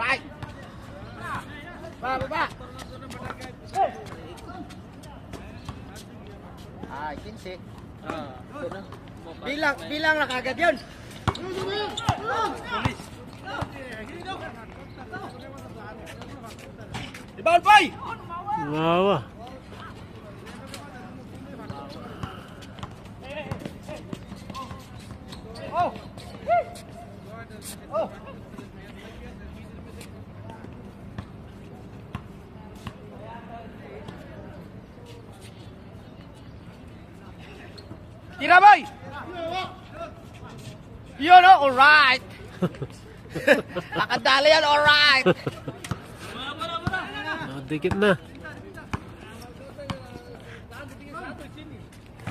Right. Ba ba ba. Ah, 15. Ah, bilang bilang lah kagad 'yun. Ibaon pa! Wow. Oh! Oh! Tira, boy! Yun, oh, alright! Nakadala yan, alright! Nakadikit na.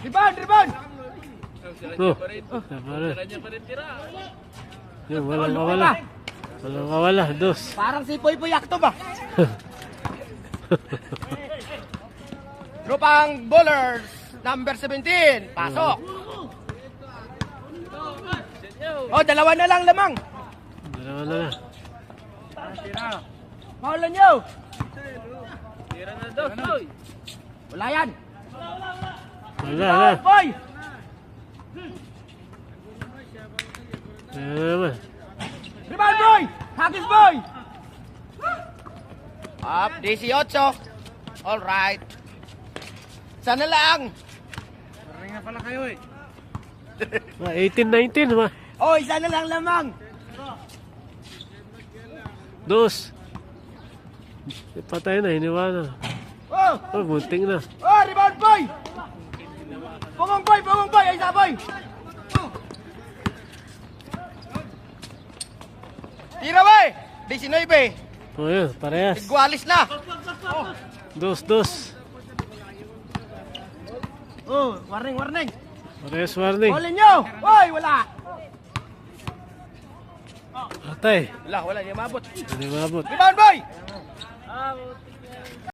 Rebound, rebound! Oh. Tira. Yun, walang mawala. Walang mawala. Dos. Parang si Poy Poy Yakto ba? Grupang bowlers, number 17, pasok. Oh, dalawa na lang lamang. Dalawa na. Paulan nyo. Tira na daw, Soy. Wala yan. Wala na. Boy! Naman. Rebound boy! Hagis boy! Up, 18. All right. Sana lang. Na pala kayo eh. Ah, 18-19 ma. Oh, isa na lang lamang. Dos. Patay na, hiniwa na. Oh, Oh, bunting na. oh, rebound boy! Pumong boy, pumong boy, isa boy! Tira boy! 19. Oh, yun, parehas. Igualis na. Dos, dos. Oh, warning, warning. Parehas warning. Olin nyo! Oy, wala! Patay. Wala, wala, di mabot. Hindi mabot. Rebound boy! Ah.